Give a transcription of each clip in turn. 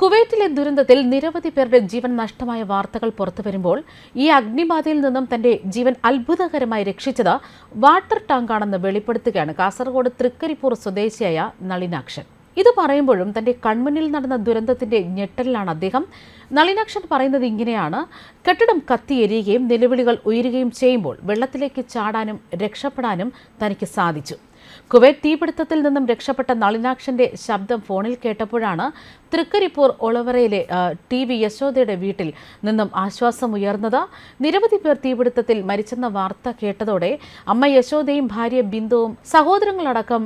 കുവൈറ്റിലെ ദുരന്തത്തിൽ നിരവധി പേരുടെ ജീവൻ നഷ്ടമായ വാർത്തകൾ പുറത്തുവരുമ്പോൾ ഈ അഗ്നിബാധയിൽ നിന്നും തന്റെ ജീവൻ അത്ഭുതകരമായി രക്ഷിച്ചത് വാട്ടർ ടാങ്കാണെന്ന് വെളിപ്പെടുത്തുകയാണ് കാസർഗോഡ് തൃക്കരിപ്പൂർ സ്വദേശിയായ നളിനാക്ഷൻ. ഇത് പറയുമ്പോഴും തന്റെ കൺമുന്നിൽ നടന്ന ദുരന്തത്തിന്റെ ഞെട്ടലിലാണ് അദ്ദേഹം. നളിനാക്ഷൻ പറയുന്നത് ഇങ്ങനെയാണ്. കെട്ടിടം കത്തിയെരിയുകയും നിലവിളികൾ ഉയരുകയും ചെയ്യുമ്പോൾ വെള്ളത്തിലേക്ക് ചാടാനും രക്ഷപ്പെടാനും തനിക്ക് സാധിച്ചു. കുവൈറ്റ് തീപിടുത്തത്തിൽ നിന്നും രക്ഷപ്പെട്ട നളിനാക്ഷന്റെ ശബ്ദം ഫോണിൽ കേട്ടപ്പോഴാണ് തൃക്കരിപ്പൂർ ഒളവറയിലെ ടി വി യശോദയുടെ വീട്ടിൽ നിന്നും ആശ്വാസം ഉയർന്നത് നിരവധി പേർ തീപിടുത്തത്തിൽ മരിച്ചെന്ന വാർത്ത കേട്ടതോടെ അമ്മ യശോദയും ഭാര്യ ബിന്ദുവും സഹോദരങ്ങളടക്കം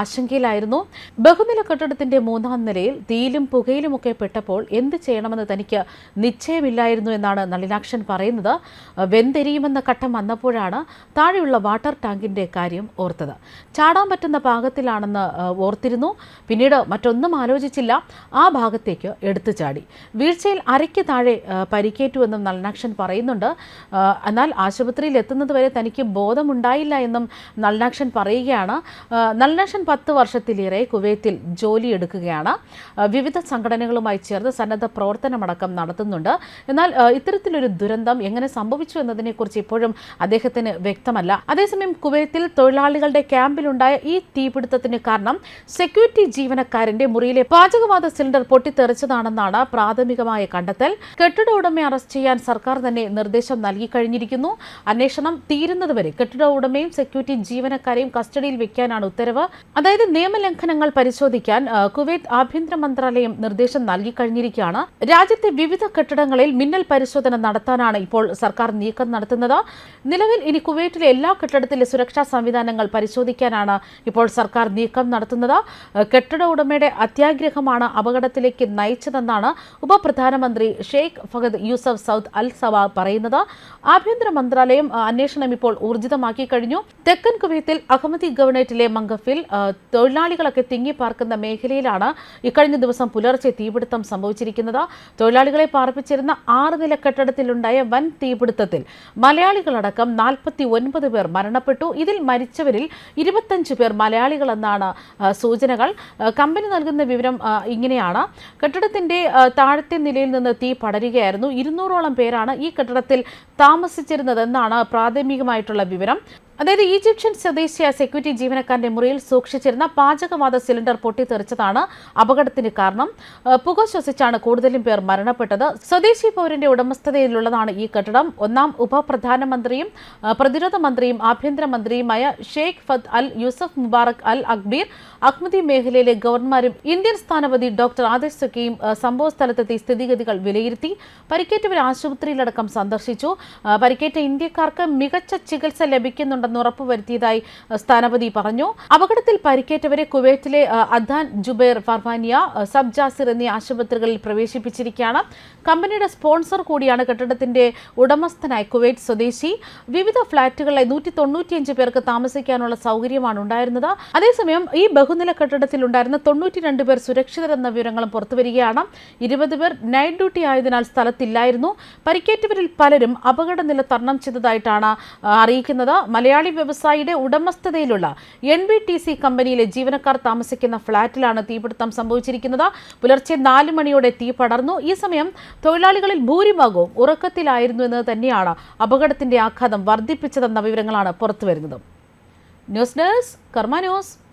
ആശങ്കയിലായിരുന്നു. ബഹുനില കെട്ടിടത്തിന്റെ മൂന്നാം നിലയിൽ തീയിലും പുകയിലുമൊക്കെ പെട്ടപ്പോൾ എന്ത് ചെയ്യണമെന്ന് തനിക്ക് നിശ്ചയമില്ലായിരുന്നു എന്നാണ് നളിനാക്ഷൻ പറയുന്നത്. വെന്തെരിയുമെന്ന ഘട്ടം വന്നപ്പോഴാണ് താഴെയുള്ള വാട്ടർ ടാങ്കിന്റെ കാര്യം ഓർത്തത്. ചാടാൻ പറ്റുന്ന പാകത്തിലാണെന്ന് ഓർത്തിരുന്നു. പിന്നീട് മറ്റൊന്നും ആലോചിച്ചില്ല. ആ ഭാഗത്തേക്ക് എടുത്തു ചാടി. വീഴ്ചയിൽ അരയ്ക്ക് താഴെ പരിക്കേറ്റുവെന്നും നളിനാക്ഷൻ പറയുന്നുണ്ട്. എന്നാൽ ആശുപത്രിയിൽ എത്തുന്നത് വരെ തനിക്ക് ബോധമുണ്ടായില്ല എന്നും നളിനാക്ഷൻ പറയുകയാണ്. നളിനാക്ഷൻ പത്ത് വർഷത്തിലേറെ കുവൈത്തിൽ ജോലിയെടുക്കുകയാണ്. വിവിധ സംഘടനകളുമായി ചേർന്ന് സന്നദ്ധ പ്രവർത്തനമടക്കം നടത്തുന്നുണ്ട്. എന്നാൽ ഇത്തരത്തിലൊരു ദുരന്തം എങ്ങനെ സംഭവിച്ചു എന്നതിനെക്കുറിച്ച് ഇപ്പോഴും അദ്ദേഹത്തിന് വ്യക്തമല്ല. അതേസമയം കുവൈത്തിൽ തൊഴിലാളികളുടെ ക്യാമ്പിലുണ്ടായ ഈ തീപിടുത്തത്തിന് കാരണം സെക്യൂരിറ്റി ജീവനക്കാരന്റെ മുറിയിലെ പാചകവാത സിലിണ്ടർ പൊട്ടിത്തെറിച്ചതാണെന്നാണ് പ്രാഥമികമായ കണ്ടെത്തൽ. കെട്ടിട ഉടമയെ അറസ്റ്റ് ചെയ്യാൻ സർക്കാർ തന്നെ നിർദ്ദേശം നൽകി കഴിഞ്ഞിരിക്കുന്നു. അന്വേഷണം തീരുന്നതുവരെ കെട്ടിട ഉടമയും സെക്യൂരിറ്റി ജീവനക്കാരെയും കസ്റ്റഡിയിൽ വെക്കാനാണ് ഉത്തരവ്. അതായത് നിയമലംഘനങ്ങൾ പരിശോധിക്കാൻ കുവൈത്ത് ആഭ്യന്തര മന്ത്രാലയം നിർദ്ദേശം നൽകി കഴിഞ്ഞിരിക്കുകയാണ്. രാജ്യത്തെ വിവിധ കെട്ടിടങ്ങളിൽ മിന്നൽ പരിശോധന നടത്താനാണ് ഇപ്പോൾ സർക്കാർ നീക്കം നടത്തുന്നത്. നിലവിൽ ഇനി കുവൈറ്റിലെ എല്ലാ കെട്ടിടത്തിലെ സുരക്ഷാ സംവിധാനങ്ങൾ പരിശോധിക്കാനാണ് ഇപ്പോൾ സർക്കാർ നീക്കം നടത്തുന്നത്. കെട്ടിട ഉടമയുടെ അത്യാഗ്രഹമാണ് അപകടത്തിലേക്ക് നയിച്ചതെന്നാണ് ഉപപ്രധാനമന്ത്രി Sheikh Fahad Yousef Saud Al Sabah പറയുന്നത്. ആഭ്യന്തര മന്ത്രാലയം അന്വേഷണം ഇപ്പോൾ ഊർജിതമാക്കി കഴിഞ്ഞു. തെക്കൻ കുവൈത്തിൽ അഹമ്മദി ഗവർണേറ്റിലെ മംഗഫിൽ തൊഴിലാളികളൊക്കെ തൊഴിലാളികളൊക്കെ തിങ്ങിപ്പാർക്കുന്ന മേഖലയിലാണ് ഇക്കഴിഞ്ഞ ദിവസം പുലർച്ചെ തീപിടുത്തം സംഭവിച്ചിരിക്കുന്നത്. തൊഴിലാളികളെ പാർപ്പിച്ചിരുന്ന ആറ് നില കെട്ടിടത്തിലുണ്ടായ വൻ തീപിടുത്തത്തിൽ മലയാളികളടക്കം നാൽപ്പത്തി ഒൻപത് പേർ മരണപ്പെട്ടു. ഇതിൽ മരിച്ചവരിൽ ഇരുപത്തഞ്ച് പേർ മലയാളികളെന്നാണ് സൂചനകൾ. കമ്പനി നൽകുന്ന വിവരം ആ, ഇങ്ങനെയാണ് കെട്ടിടത്തിന്റെ താഴത്തെ നിലയിൽ നിന്ന് തീ പടരുകയായിരുന്നു. ഇരുന്നൂറോളം പേരാണ് ഈ കെട്ടിടത്തിൽ താമസിച്ചിരുന്നതെന്നാണ് പ്രാഥമികമായിട്ടുള്ള വിവരം. അതായത് ഈജിപ്ഷ്യൻ സ്വദേശിയായ സെക്യൂരിറ്റി ജീവനക്കാരന്റെ മുറിയിൽ സൂക്ഷിച്ചിരുന്ന പാചകവാത സിലിണ്ടർ പൊട്ടിത്തെറിച്ചതാണ് അപകടത്തിന് കാരണം. പുക ശ്വസിച്ചാണ് കൂടുതലും പേർ മരണപ്പെട്ടത്. സ്വദേശി പൗരന്റെ ഉടമസ്ഥതയിലുള്ളതാണ് ഈ കെട്ടിടം. ഒന്നാം ഉപപ്രധാനമന്ത്രിയും പ്രതിരോധ മന്ത്രിയും ആഭ്യന്തരമന്ത്രിയുമായ ഷെയ്ഖ് ഫത് അൽ യൂസഫ് മുബാറക് അൽ അക്ബീർ അഹ്മദി മേഖലയിലെ ഗവർണർമാരും ഇന്ത്യൻ സ്ഥാനപതി ഡോക്ടർ ആദേശ് സഖിയും സംഭവ സ്ഥലത്തെത്തി സ്ഥിതിഗതികൾ വിലയിരുത്തി പരിക്കേറ്റവർ ആശുപത്രിയിലടക്കം സന്ദർശിച്ചു. പരിക്കേറ്റ ഇന്ത്യക്കാർക്ക് മികച്ച ചികിത്സ ലഭിക്കുന്നുണ്ടെന്ന് ഉറപ്പുവരുത്തിയതായി സ്ഥാനപതി പറഞ്ഞു. അപകടത്തിൽ പരിക്കേറ്റവരെ കുവൈറ്റിലെ അദാൻ ജുബൈർ ഫർവാനിയ ആ, സബ് ജാസിർ എന്നീ ആശുപത്രികളിൽ പ്രവേശിപ്പിച്ചിരിക്കുകയാണ്. കമ്പനിയുടെ സ്പോൺസർ കൂടിയാണ് കെട്ടിടത്തിന്റെ ഉടമസ്ഥനായ കുവൈറ്റ് സ്വദേശി. വിവിധ ഫ്ളാറ്റുകളിലെ നൂറ്റി തൊണ്ണൂറ്റിയഞ്ച് പേർക്ക് താമസിക്കാനുള്ള സൗകര്യമാണ് ഉണ്ടായിരുന്നത്. അതേസമയം ഈ ബഹുനില കെട്ടിടത്തിൽ ഉണ്ടായിരുന്ന തൊണ്ണൂറ്റി രണ്ട് പേർ സുരക്ഷിതരെന്ന വിവരങ്ങളും പുറത്തുവരികയാണ്. ഇരുപത് പേർ നൈറ്റ് ഡ്യൂട്ടി ആയതിനാൽ സ്ഥലത്തില്ലായിരുന്നു. പരിക്കേറ്റവരിൽ പലരും അപകടനില തരണം ചെയ്തതായിട്ടാണ് അറിയിക്കുന്നത്. മലയാളി വ്യവസായിയുടെ ഉടമസ്ഥതയിലുള്ള എൻ ബി ടി സി കമ്പനിയിലെ ജീവനക്കാർ താമസിക്കുന്ന ഫ്ളാറ്റിലാണ് തീപിടുത്തം സംഭവിച്ചിരിക്കുന്നത്. പുലർച്ചെ നാല് മണിയോടെ തീ പടർന്നു. ഈ സമയം തൊഴിലാളികളിൽ ഭൂരിഭാഗവും ഉറക്കത്തിലായിരുന്നു എന്നത് തന്നെയാണ് അപകടത്തിന്റെ ആഘാതം വർദ്ധിപ്പിച്ചതെന്ന വിവരങ്ങളാണ് പുറത്തുവരുന്നത്. News desk Karma news.